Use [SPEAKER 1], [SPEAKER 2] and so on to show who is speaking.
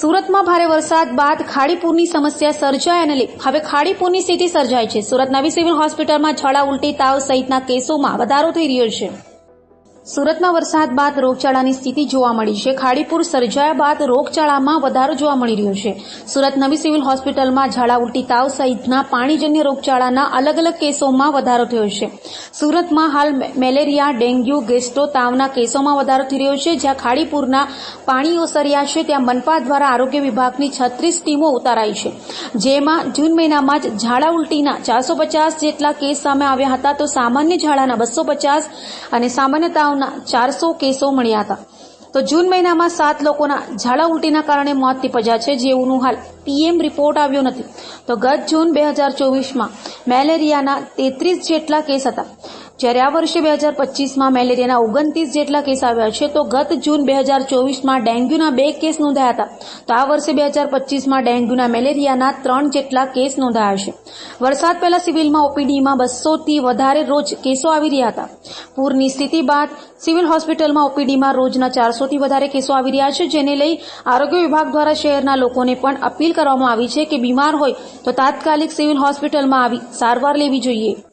[SPEAKER 1] સુરતમાં ભારે વરસાદ બાદ ખાડીપુરની સમસ્યા સર્જાયાને લઈ હવે ખાડીપુરની સ્થિતિ સર્જાય છે. સુરત નવી સિવિલ હોસ્પિટલમાં ઝાડા ઉલટી તાવ સહિતના કેસોમાં વધારો થઈ રહ્યો છે. સુરતમાં વરસાદ બાદ રોગચાળાની સ્થિતિ જોવા મળી છે. ખાડીપુર સર્જાયા બાદ રોગચાળામાં વધારો જોવા મળી રહ્યો છે. સુરત નવી સિવિલ હોસ્પિટલમાં ઝાડા ઉલટી તાવ સહિતના પાણીજન્ય રોગચાળાના અલગ અલગ કેસોમાં વધારો થયો છે. સુરતમાં હાલ મેલેરિયા, ડેન્ગ્યુ, ગેસ્ટ્રો તાવના કેસોમાં વધારો થઈ રહ્યો છે. જ્યાં ખાડીપુરના પાણી ઓસર્યા છે, ત્યાં મનપા દ્વારા આરોગ્ય વિભાગની છત્રીસ ટીમો ઉતારાઈ છે. જેમાં જૂન મહિનામાં જ ઝાડા ઉલટીના ચારસો પચાસ જેટલા કેસ સામે આવ્યા હતા. તો સામાન્ય ઝાડાના બસો પચાસ અને સામાન્ય તાવના ચારસો કેસો મળ્યા હતા. તો જૂન મહિનામાં સાત લોકોના ઝાડા ઉલટીના કારણે મોત નીપજ્યા છે જેઓનું હાલ પીએમ રિપોર્ટ આવ્યો નથી. તો ગત જૂન બે હજાર ચોવીસમાં મેલેરિયાના તેત્રીસ જેટલા કેસ હતા. જ્યારે આ વર્ષે બે હજાર પચીસમાં મેલેરિયાના ઓગણત્રીસ જેટલા કેસ આવ્યા છે, તો ગત જૂન બે હજાર ચોવીસમાં ડેન્ગ્યુના બે કેસ નોંધાયા હતા. તો આ વર્ષે બે હજાર પચીસમાં ડેન્ગ્યુના મેલેરિયાના ત્રણ જેટલા કેસ નોંધાયા છે. વરસાદ પહેલા સિવિલમાં ઓપીડીમાં બસોથી વધારે રોજ કેસો આવી રહ્યા હતા. પૂરની સ્થિતિ બાદ સિવિલ હોસ્પિટલમાં ઓપીડીમાં રોજના ચારસોથી વધારે કેસો આવી રહ્યા છે, જેને લઈ આરોગ્ય વિભાગ દ્વારા શહેરના લોકોને પણ અપીલ કરવામાં આવી છે કે બીમાર હોય તો તાત્કાલિક સિવિલ હોસ્પિટલમાં આવી સારવાર લેવી જોઈએ.